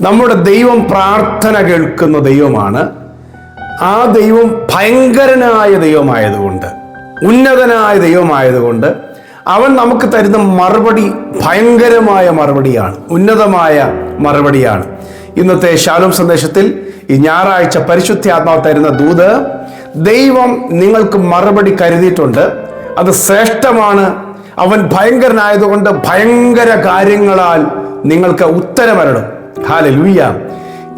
നമ്മുടെ ദൈവം പ്രാർത്ഥന കേൾക്കുന്ന ദൈവമാണ്. ആ ദൈവം ഭയങ്കരനായ ദൈവമായതുകൊണ്ട് ഉന്നതനായ ദൈവമായതുകൊണ്ട് അവൻ നമുക്ക് തരുന്ന മറുപടി ഭയങ്കരമായ മറുപടിയാണ് ഉന്നതമായ മറുപടിയാണ്. ഇന്നത്തെ ശാലോം സന്ദേശത്തിൽ ഈ ഞായറാഴ്ച പരിശുദ്ധാത്മാവ് തരുന്ന ദൂത് ദൈവം നിങ്ങൾക്ക് മറുപടി കരുതിയിട്ടുണ്ട്. അത് ശ്രേഷ്ഠമാണ്. അവൻ ഭയങ്കരനായതുകൊണ്ട് ഭയങ്കര കാര്യങ്ങളാൽ നിങ്ങൾക്ക് ഉത്തരമരണം ഹാലലൂയ.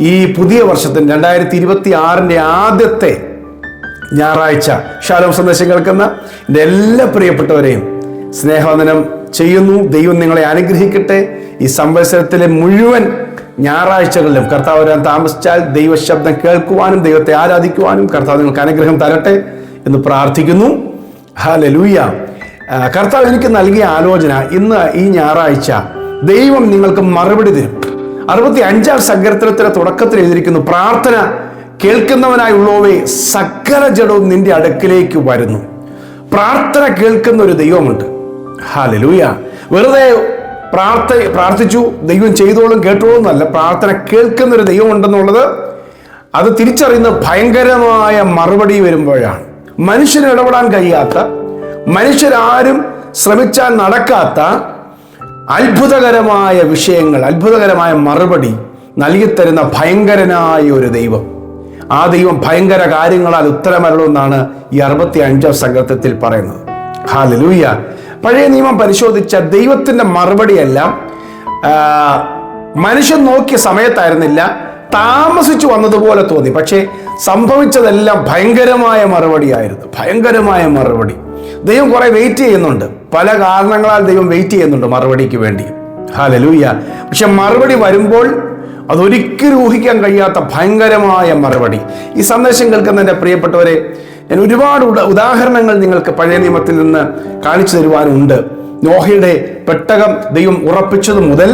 ഈ പുതിയ വർഷത്തിൽ രണ്ടായിരത്തി ഇരുപത്തി ആറിന്റെ ആദ്യത്തെ ഞായറാഴ്ച ശാലോം സന്ദേശം കേൾക്കുന്ന എന്റെ എല്ലാ പ്രിയപ്പെട്ടവരെയും സ്നേഹവന്ദനം ചെയ്യുന്നു. ദൈവം നിങ്ങളെ അനുഗ്രഹിക്കട്ടെ. ഈ സംവത്സരത്തിലെ മുഴുവൻ ഞായറാഴ്ചകളിലും കർത്താവ് വരാൻ താമസിച്ചാൽ ദൈവശബ്ദം കേൾക്കുവാനും ദൈവത്തെ ആരാധിക്കുവാനും കർത്താവ് നിങ്ങൾക്ക് അനുഗ്രഹം തരട്ടെ എന്ന് പ്രാർത്ഥിക്കുന്നു. ഹല ലൂയ കർത്താവ് എനിക്ക് നൽകിയ ആലോചന ഇന്ന് ഈ ഞായറാഴ്ച ദൈവം നിങ്ങൾക്ക് മറുപടി തരും. അറുപത്തി അഞ്ചാം സങ്കീർത്തനത്തിന്റെ തുടക്കത്തിൽ എഴുതിയിരിക്കുന്നു പ്രാർത്ഥന കേൾക്കുന്നവനായുള്ളവേ സകല ജഡവും നിന്റെ അടുക്കിലേക്ക് വരുന്നു. പ്രാർത്ഥന കേൾക്കുന്ന ഒരു ദൈവമുണ്ട്. ഹാലലൂയ വെറുതെ പ്രാർത്ഥ പ്രാർത്ഥിച്ചു ദൈവം ചെയ്തോളും കേട്ടോളും എന്നല്ല. പ്രാർത്ഥന കേൾക്കുന്ന ഒരു ദൈവം ഉണ്ടെന്നുള്ളത് അത് തിരിച്ചറിയുന്ന ഭയങ്കരമായ മറുപടി വരുമ്പോഴാണ്. മനുഷ്യന് ഇടപെടാൻ കഴിയാത്ത മനുഷ്യരാരും ശ്രമിച്ചാൽ നടക്കാത്ത അത്ഭുതകരമായ വിഷയങ്ങൾ അത്ഭുതകരമായ മറുപടി നൽകിത്തരുന്ന ഭയങ്കരനായ ഒരു ദൈവം. ആ ദൈവം ഭയങ്കര കാര്യങ്ങളാൽ ഉത്തരമരണമെന്നാണ് ഈ അറുപത്തി അഞ്ചാം സംഘത്തിൽ പറയുന്നത്. ഹാലലൂയ പഴയ നിയമം പരിശോധിച്ച ദൈവത്തിന്റെ മറുപടിയെല്ലാം മനുഷ്യൻ നോക്കിയ സമയത്തായിരുന്നില്ല താമസിച്ചു വന്നതുപോലെ തോന്നി. പക്ഷേ സംഭവിച്ചതെല്ലാം ഭയങ്കരമായ മറുപടിയായിരുന്നു. ഭയങ്കരമായ മറുപടി. ദൈവം കുറെ വെയിറ്റ് ചെയ്യുന്നുണ്ട്. പല കാരണങ്ങളാൽ ദൈവം വെയിറ്റ് ചെയ്യുന്നുണ്ട് മറുപടിക്ക് വേണ്ടി. ഹാലലൂയ പക്ഷെ മറുപടി വരുമ്പോൾ അതൊരിക്കലും ഊഹിക്കാൻ കഴിയാത്ത ഭയങ്കരമായ മറുപടി. ഈ സന്ദേശം കേൾക്കുന്ന എന്റെ പ്രിയപ്പെട്ടവരെ ഞാൻ ഒരുപാട് ഉദ- ഉദാഹരണങ്ങൾ നിങ്ങൾക്ക് പഴയ നിയമത്തിൽ നിന്ന് കാണിച്ചു തരുവാനുണ്ട്. നോഹയുടെ പെട്ടകം ദൈവം ഉറപ്പിച്ചത് മുതൽ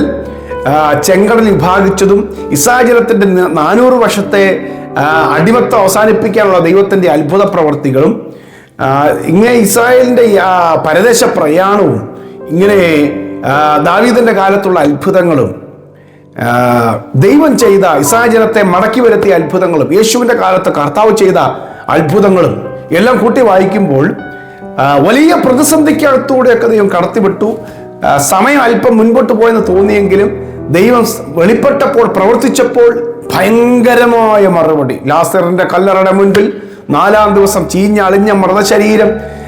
ചെങ്കടൽ വിഭാഗിച്ചതും ഇസാചലത്തിന്റെ നാനൂറ് വർഷത്തെ അടിമത്തം അവസാനിപ്പിക്കാനുള്ള ദൈവത്തിന്റെ അത്ഭുത പ്രവർത്തികളും ഇങ്ങനെ ഇസ്രായേലിന്റെ പരദേശ പ്രയാണവും ഇങ്ങനെ ദാവീദിന്റെ കാലത്തുള്ള അത്ഭുതങ്ങളും ദൈവം ചെയ്ത ഇസ്രായേലത്തെ മടക്കി വരുത്തിയ അത്ഭുതങ്ങളും യേശുവിന്റെ കാലത്ത് കർത്താവ് ചെയ്ത അത്ഭുതങ്ങളും എല്ലാം കൂട്ടി വായിക്കുമ്പോൾ വലിയ പ്രതിസന്ധിക്കകത്തൂടെയൊക്കെ ദൈവം കടത്തിവിട്ടു. സമയം അല്പം മുൻപോട്ട് പോയെന്ന് തോന്നിയെങ്കിലും ദൈവം വെളിപ്പെട്ടപ്പോൾ പ്രവർത്തിച്ചപ്പോൾ ഭയങ്കരമായ മറുപടി. ലാസറിന്റെ കല്ലറയുടെ മുൻപിൽ നാലാം ദിവസം ചീഞ്ഞ അളിഞ്ഞ മൃതശരീരം ശരീരം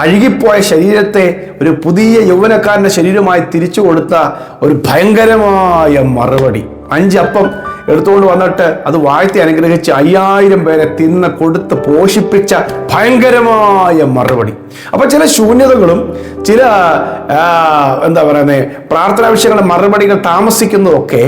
അഴുകിപ്പോയ ശരീരത്തെ ഒരു പുതിയ യൗവനക്കാരന്റെ ശരീരമായി തിരിച്ചു കൊടുത്ത ഒരു ഭയങ്കരമായ മറുപടി. അഞ്ചപ്പം എടുത്തുകൊണ്ട് വന്നിട്ട് അത് വാഴ്ത്തി അനുഗ്രഹിച്ച് അയ്യായിരം പേരെ തിന്ന് കൊടുത്ത് പോഷിപ്പിച്ച ഭയങ്കരമായ മറുപടി. അപ്പൊ ചില ശൂന്യതകളും ചില എന്താ പറയുന്നത് പ്രാർത്ഥനാ വിഷയങ്ങളുടെ മറുപടികൾ താമസിക്കുന്നതൊക്കെ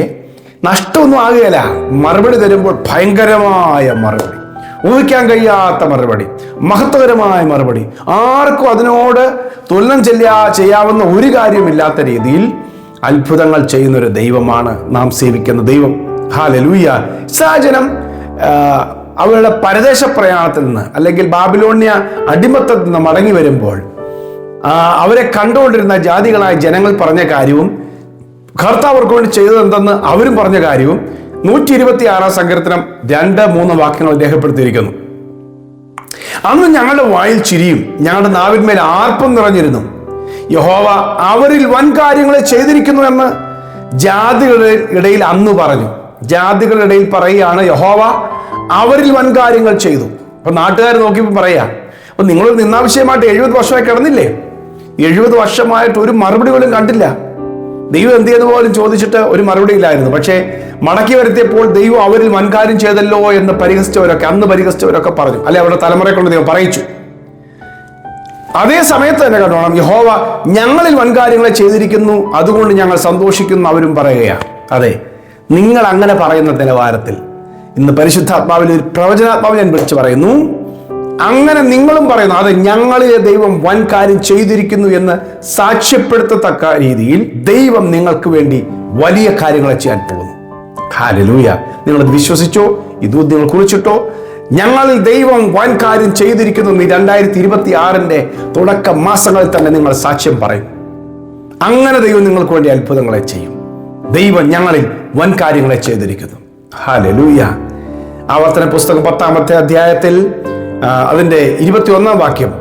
നഷ്ടമൊന്നും ആകുകയില്ല. മറുപടി തരുമ്പോൾ ഭയങ്കരമായ മറുപടി. ഊഹിക്കാൻ കഴിയാത്ത മറുപടി മഹത്വകരമായ മറുപടി. ആർക്കും അതിനോട് തുലനം ചെല്ലാ ചെയ്യാവുന്ന ഒരു കാര്യമില്ലാത്ത രീതിയിൽ അത്ഭുതങ്ങൾ ചെയ്യുന്നൊരു ദൈവമാണ് നാം സേവിക്കുന്ന ദൈവം. ഹാലലൂയ സാജനം അവരുടെ പരദേശ പ്രയാണത്തിൽ നിന്ന് അല്ലെങ്കിൽ ബാബിലോണിയ അടിമത്തത്തിൽ നിന്ന് മടങ്ങി വരുമ്പോൾ അവരെ കണ്ടുകൊണ്ടിരുന്ന ജാതികളായ ജനങ്ങൾ പറഞ്ഞ കാര്യവും കർത്താവർക്ക് വേണ്ടി ചെയ്തതെന്തെന്ന് അവരും പറഞ്ഞ കാര്യവും നൂറ്റി ഇരുപത്തി ആറാം സങ്കീർത്തനം രണ്ട് മൂന്ന് വാക്യങ്ങൾ രേഖപ്പെടുത്തിയിരിക്കുന്നു. അന്ന് ഞങ്ങളുടെ വായിൽ ചിരിയും ഞങ്ങളുടെ നാവിന്മേൽ ആർപ്പം നിറഞ്ഞിരുന്നു. യഹോവ അവരിൽ വൻ കാര്യങ്ങളെ ചെയ്തിരിക്കുന്നു എന്ന് ജാതികളുടെ ഇടയിൽ അന്ന് പറഞ്ഞു. ജാതികളുടെ ഇടയിൽ പറയുകയാണ് യഹോവ അവരിൽ വൻ കാര്യങ്ങൾ ചെയ്തു. അപ്പൊ നാട്ടുകാർ നോക്കിയപ്പോൾ പറയാ അപ്പൊ നിങ്ങളൊരു നിന്നാവശ്യമായിട്ട് എഴുപത് വർഷമായി കിടന്നില്ലേ? എഴുപത് വർഷമായിട്ട് ഒരു മറുപടി പോലും കണ്ടില്ല. ദൈവം എന്ത് ചെയ്തു പോലും ചോദിച്ചിട്ട് ഒരു മറുപടി ഇല്ലായിരുന്നു. പക്ഷേ മടക്കി വരുത്തിയപ്പോൾ ദൈവം അവരിൽ വൻകാര്യം ചെയ്തല്ലോ എന്ന് പരിഹസിച്ചവരൊക്കെ അന്ന് പരിഹസിച്ചവരൊക്കെ പറഞ്ഞു. അല്ലെ അവരുടെ തലമുറയെ കൊണ്ട് ദൈവം പറയിച്ചു. അതേ സമയത്ത് തന്നെ കണ്ടോണം യഹോവ ഞങ്ങളിൽ വൻകാര്യങ്ങളെ ചെയ്തിരിക്കുന്നു അതുകൊണ്ട് ഞങ്ങൾ സന്തോഷിക്കുന്നു അവരും പറയുകയാണ്. അതെ നിങ്ങൾ അങ്ങനെ പറയുന്ന നിലവാരത്തിൽ ഇന്ന് പരിശുദ്ധാത്മാവിൽ ഒരു പ്രവചനാത്മാവ് ഞാൻ വിളിച്ചു പറയുന്നു അങ്ങനെ നിങ്ങളും പറയുന്നു അത് ഞങ്ങളിലെ ദൈവം വൻ കാര്യം ചെയ്തിരിക്കുന്നു എന്ന് സാക്ഷ്യപ്പെടുത്തത്തക്ക രീതിയിൽ ദൈവം നിങ്ങൾക്ക് വേണ്ടി വലിയ കാര്യങ്ങളെ ചെയ്യാൻ പോകുന്നു. ഹാലലൂയ നിങ്ങൾ വിശ്വസിച്ചോ? ഇത് നിങ്ങൾ കുറിച്ചിട്ടോ? ഞങ്ങളിൽ ദൈവം വൻ കാര്യം ചെയ്തിരിക്കുന്നു ഈ രണ്ടായിരത്തി ഇരുപത്തി ആറിന്റെ തുടക്ക മാസങ്ങളിൽ തന്നെ നിങ്ങൾ സാക്ഷ്യം പറയും. അങ്ങനെ ദൈവം നിങ്ങൾക്ക് വേണ്ടി അത്ഭുതങ്ങളെ ചെയ്യും. ദൈവം ഞങ്ങളിൽ വൻ കാര്യങ്ങളെ ചെയ്തിരിക്കുന്നു. ഹാലലൂയ ആവർത്തന പുസ്തകം പത്താമത്തെ അധ്യായത്തിൽ ആ, അതിന്റെ ഇരുപത്തിയൊന്നാം വാക്യം.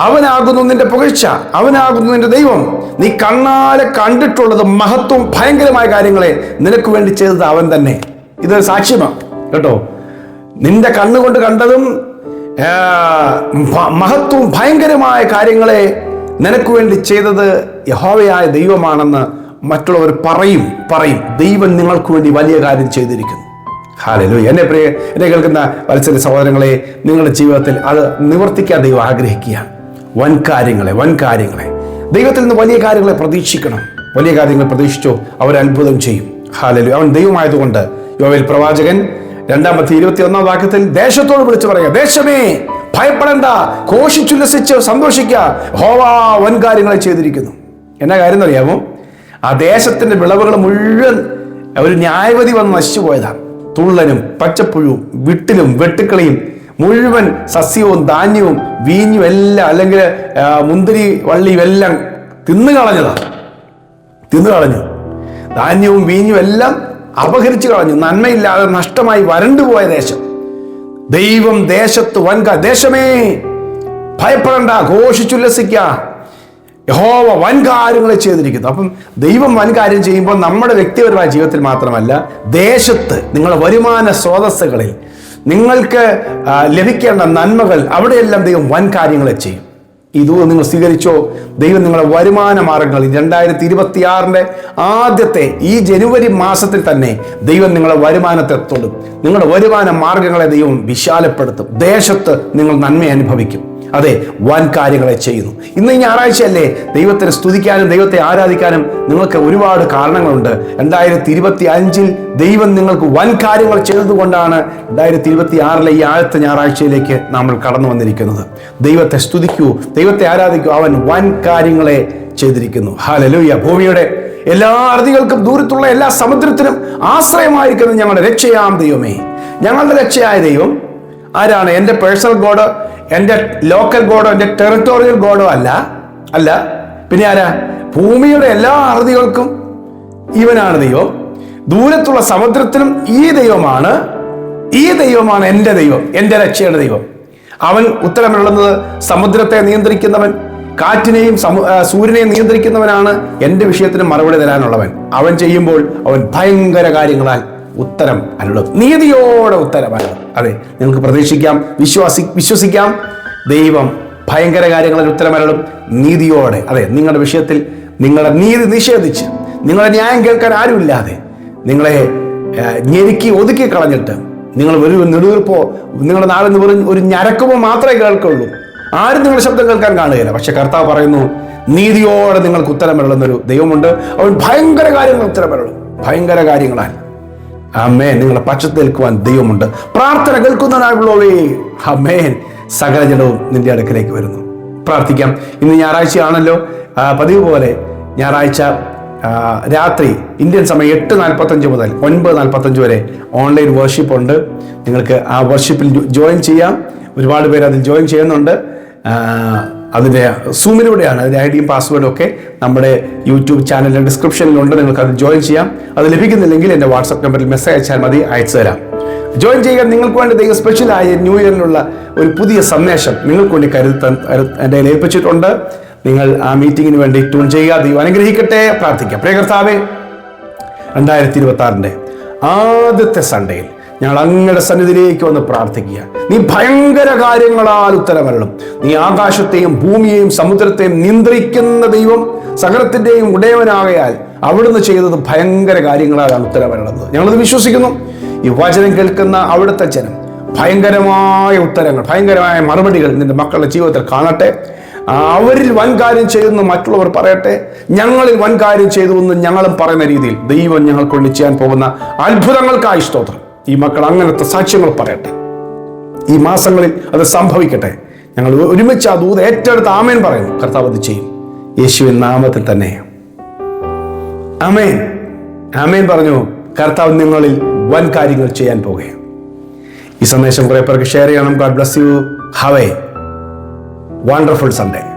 അവനാകുന്നു നിന്റെ പുകഴ്ച അവനാകുന്നു നിന്റെ ദൈവം. നീ കണ്ണാലെ കണ്ടിട്ടുള്ളത് മഹത്വം ഭയങ്കരമായ കാര്യങ്ങളെ നിനക്ക് വേണ്ടി ചെയ്തത് അവൻ തന്നെ. ഇതൊരു സാക്ഷ്യമാണ് കേട്ടോ? നിന്റെ കണ്ണുകൊണ്ട് കണ്ടതും മഹത്വവും ഭയങ്കരമായ കാര്യങ്ങളെ നിനക്ക് വേണ്ടി ചെയ്തത് യഹോവയായ ദൈവമാണെന്ന് മറ്റുള്ളവർ പറയും പറയും. ദൈവം നിങ്ങൾക്ക് വേണ്ടി വലിയ കാര്യം ചെയ്തിരിക്കുന്നു. ഹാലലു എന്നെ പ്രിയ എന്നെ കേൾക്കുന്ന വത്സര സഹോദരങ്ങളെ നിങ്ങളുടെ ജീവിതത്തിൽ അത് നിവർത്തിക്കാൻ ദൈവം ആഗ്രഹിക്കുകയാണ്. വൻ കാര്യങ്ങളെ വൻ കാര്യങ്ങളെ. ദൈവത്തിൽ നിന്ന് വലിയ കാര്യങ്ങളെ പ്രതീക്ഷിക്കണം. വലിയ കാര്യങ്ങൾ പ്രതീക്ഷിച്ചോ അവർ അത്ഭുതം ചെയ്യും. ഹാലലു അവൻ ദൈവമായതുകൊണ്ട് യോവേൽ പ്രവാചകൻ രണ്ടാമത്തെ ഇരുപത്തി ഒന്നാം വാക്യത്തിൽ ദേശത്തോട് വിളിച്ചു പറയുക ദേശമേ ഭയപ്പെടേണ്ട ഘോഷിച്ചുല്ലസിച്ച് സന്തോഷിക്കുക. ഹോവാ വൻ കാര്യങ്ങളെ ചെയ്തിരിക്കുന്നു. എന്നാ കാര്യം എന്നറിയാമോ ആ ദേശത്തിന്റെ വിളവുകൾ മുഴുവൻ ഒരു ന്യായവതി വന്ന് നശിച്ചു പോയതാണ് തുള്ളനും പച്ചപ്പുഴുവും വിട്ടിലും വെട്ടുക്കളിയും മുഴുവൻ സസ്യവും ധാന്യവും വീഞ്ഞും എല്ലാം അല്ലെങ്കിൽ മുന്തിരി വള്ളിയും എല്ലാം തിന്നു കളഞ്ഞതാണ് തിന്നു കളഞ്ഞു. ധാന്യവും വീഞ്ഞും എല്ലാം അപഹരിച്ചു കളഞ്ഞു. നന്മയില്ലാതെ നഷ്ടമായി വരണ്ടുപോയ ദേശം. ദൈവം ദേശത്ത് വൻക ദേശമേ. ഭയപ്പെടണ്ട ഘോഷിച്ചുല്ലസിക്ക. യഹോവ വൻ കാര്യങ്ങളെ ചെയ്തിരിക്കുന്നു. അപ്പം ദൈവം വൻ കാര്യം ചെയ്യുമ്പോൾ നമ്മുടെ വ്യക്തിപരമായ ജീവിതത്തിൽ മാത്രമല്ല ദേശത്ത് നിങ്ങളുടെ വരുമാന സ്രോതസ്സുകളിൽ നിങ്ങൾക്ക് ലഭിക്കേണ്ട നന്മകൾ അവിടെയെല്ലാം ദൈവം വൻ കാര്യങ്ങളെ ചെയ്യും ഇത് നിങ്ങൾ സ്വീകരിച്ചോ? ദൈവം നിങ്ങളുടെ വരുമാന മാർഗങ്ങളിൽ രണ്ടായിരത്തി ഇരുപത്തി ആറിന്റെ ആദ്യത്തെ ഈ ജനുവരി മാസത്തിൽ തന്നെ ദൈവം നിങ്ങളുടെ വരുമാനത്തെ തൊടും. നിങ്ങളുടെ വരുമാന മാർഗങ്ങളെ ദൈവം വിശാലപ്പെടുത്തും. ദേശത്ത് നിങ്ങൾ നന്മ അനുഭവിക്കും. അതെ വൻ കാര്യങ്ങളെ ചെയ്യുന്നു. ഇന്ന് ഈ ഞായറാഴ്ചയല്ലേ ദൈവത്തെ സ്തുതിക്കാനും ദൈവത്തെ ആരാധിക്കാനും നിങ്ങൾക്ക് ഒരുപാട് കാരണങ്ങളുണ്ട്. രണ്ടായിരത്തി ഇരുപത്തി അഞ്ചിൽ ദൈവം നിങ്ങൾക്ക് വൻ കാര്യങ്ങൾ ചെയ്തതുകൊണ്ടാണ് രണ്ടായിരത്തി ഇരുപത്തി ആറിലെ ഈ ആഴത്തെ ഞായറാഴ്ചയിലേക്ക് നമ്മൾ കടന്നു വന്നിരിക്കുന്നത്. ദൈവത്തെ സ്തുതിക്കൂ ദൈവത്തെ ആരാധിക്കൂ അവൻ വൻ കാര്യങ്ങളെ ചെയ്തിരിക്കുന്നു. ഹാലലൂയ ഭൂമിയുടെ എല്ലാ അറുതികൾക്കും ദൂരത്തുള്ള എല്ലാ സമുദ്രത്തിനും ആശ്രയമായിരിക്കുന്നത് ഞങ്ങളുടെ രക്ഷയാം ദൈവമേ. ഞങ്ങളുടെ രക്ഷയായ ദൈവം ആരാണ്? എന്റെ പേഴ്സണൽ ഗോഡോ എന്റെ ലോക്കൽ ഗോഡോ എന്റെ ടെറിട്ടോറിയൽ ഗോഡോ അല്ല. അല്ല. പിന്നെ ആരാ? ഭൂമിയുടെ എല്ലാ അറുതികൾക്കും ഇവനാണ് ദൈവം. ദൂരത്തുള്ള സമുദ്രത്തിലും ഈ ദൈവമാണ് ഈ ദൈവമാണ് എന്റെ ദൈവം എന്റെ രക്ഷയുടെ ദൈവം. അവൻ ഉത്തരമുള്ളത് സമുദ്രത്തെ നിയന്ത്രിക്കുന്നവൻ കാറ്റിനെയും സൂര്യനെയും നിയന്ത്രിക്കുന്നവനാണ് എന്റെ വിഷയത്തിന് മറുപടി തരാനുള്ളവൻ. അവൻ ചെയ്യുമ്പോൾ അവൻ ഭയങ്കര കാര്യങ്ങളാൽ ഉത്തരം അരുളും. നീതിയോടെ ഉത്തരം അരുളും. അതെ നിങ്ങൾക്ക് പ്രതീക്ഷിക്കാം വിശ്വാസി വിശ്വസിക്കാം. ദൈവം ഭയങ്കര കാര്യങ്ങളിൽ ഉത്തരം അരുളും. നീതിയോടെ അതെ നിങ്ങളുടെ വിഷയത്തിൽ നിങ്ങളുടെ നീതി നിഷേധിച്ച് നിങ്ങളെ ന്യായം കേൾക്കാൻ ആരുമില്ലാതെ നിങ്ങളെ ഞെരുക്കി ഒതുക്കി കളഞ്ഞിട്ട് നിങ്ങൾ ഒരു നെടുവീർപ്പോ നിങ്ങളുടെ നാളിൽ നിന്ന് വെറും ഒരു ഞരക്കുമോ മാത്രമേ കേൾക്കുള്ളൂ. ആരും നിങ്ങളുടെ ശബ്ദം കേൾക്കാൻ കാണുകയില്ല. പക്ഷെ കർത്താവ് പറയുന്നു നീതിയോടെ നിങ്ങൾക്ക് ഉത്തരം വരളുന്നൊരു ദൈവമുണ്ട്. അവൻ ഭയങ്കര കാര്യങ്ങൾ ഉത്തരം വരളും ഭയങ്കര കാര്യങ്ങളാൽ. അമ്മേ നിങ്ങളെ പക്ഷത്ത് നിൽക്കുവാൻ ദൈവമുണ്ട്. പ്രാർത്ഥന കേൾക്കുന്നതായുള്ളവേ അമ്മേൻ സകല ജനവും നിന്റെ അടുക്കലേക്ക് വരുന്നു. പ്രാർത്ഥിക്കാം. ഇന്ന് ഞായറാഴ്ചയാണല്ലോ. പതിവ് പോലെ ഞായറാഴ്ച രാത്രി ഇന്ത്യൻ സമയം എട്ട് നാൽപ്പത്തഞ്ച് മുതൽ ഒൻപത് നാൽപ്പത്തഞ്ച് വരെ ഓൺലൈൻ വർഷിപ്പ് ഉണ്ട്. നിങ്ങൾക്ക് ആ വർഷിപ്പിൽ ജോയിൻ ചെയ്യാം. ഒരുപാട് പേര് അതിൽ ജോയിൻ ചെയ്യുന്നുണ്ട്. അതിന്റെ സൂമിലൂടെയാണ് അതിന്റെ ഐ ഡിയും പാസ്വേഡും ഒക്കെ നമ്മുടെ യൂട്യൂബ് ചാനലിന്റെ ഡിസ്ക്രിപ്ഷനിലുണ്ട്. നിങ്ങൾക്ക് അത് ജോയിൻ ചെയ്യാം. അത് ലഭിക്കുന്നില്ലെങ്കിൽ എന്റെ വാട്സപ്പ് നമ്പറിൽ മെസ്സേജ് അയച്ചാൽ മതി അയച്ചു തരാം. ജോയിൻ ചെയ്യാൻ നിങ്ങൾക്ക് വേണ്ടി ദൈവം സ്പെഷ്യലായ ന്യൂ ഇയറിനുള്ള ഒരു പുതിയ സന്ദേശം നിങ്ങൾക്ക് വേണ്ടി കരുതി എന്റെ ഏൽപ്പിച്ചിട്ടുണ്ട്. നിങ്ങൾ ആ മീറ്റിങ്ങിന് വേണ്ടി ട്യൂൺ ചെയ്യുക ദൈവം അനുഗ്രഹിക്കട്ടെ. പ്രാർത്ഥിക്കാം. പ്രിയ കർത്താവേ രണ്ടായിരത്തി ഇരുപത്തി ആറിന്റെ ആദ്യത്തെ സൺഡേയിൽ ഞങ്ങൾ അങ്ങയുടെ സന്നിധിയിലേക്ക് വന്ന് പ്രാർത്ഥിക്കുക. നീ ഭയങ്കര കാര്യങ്ങളാൽ ഉത്തരമരണം നീ ആകാശത്തെയും ഭൂമിയെയും സമുദ്രത്തെയും നിയന്ത്രിക്കുന്ന ദൈവം സകലത്തിന്റെയും ഉടയവനാകയാൽ അവിടുന്ന് ചെയ്തത് ഭയങ്കര കാര്യങ്ങളാലാണ് ഉത്തരമരണത് ഞങ്ങളത് വിശ്വസിക്കുന്നു. ഈ വചനം കേൾക്കുന്ന അവിടുത്തെ ജനം ഭയങ്കരമായ ഉത്തരങ്ങൾ ഭയങ്കരമായ മറുപടികൾ നിന്റെ മക്കളുടെ ജീവിതത്തിൽ കാണട്ടെ. അവരിൽ വൻകാര്യം ചെയ്തെന്ന് മറ്റുള്ളവർ പറയട്ടെ. ഞങ്ങളിൽ വൻകാര്യം ചെയ്തു എന്ന് ഞങ്ങളും പറയുന്ന രീതിയിൽ ദൈവം ഞങ്ങൾക്കൊണ്ട് ചെയ്യാൻ പോകുന്ന അത്ഭുതങ്ങൾക്കായി സ്തോത്രം. ഈ മക്കൾ അങ്ങനത്തെ സാക്ഷ്യങ്ങൾ പറയട്ടെ. ഈ മാസങ്ങളിൽ അത് സംഭവിക്കട്ടെ. ഞങ്ങൾ ഒരുമിച്ച് ആ ദൂത് ഏറ്റെടുത്ത് ആമേൻ പറയുന്നു. കർത്താവ് അത് ചെയ്യും. യേശുവിൻ നാമത്തിൽ തന്നെ. ആമേൻ. ആമേൻ പറഞ്ഞു കർത്താവ് നിങ്ങളിൽ വൻ കാര്യങ്ങൾ ചെയ്യാൻ പോകുകയാണ്. ഈ സന്ദേശം കുറെ പേർക്ക് ഷെയർ ചെയ്യണം. God bless you have a wonderful Sunday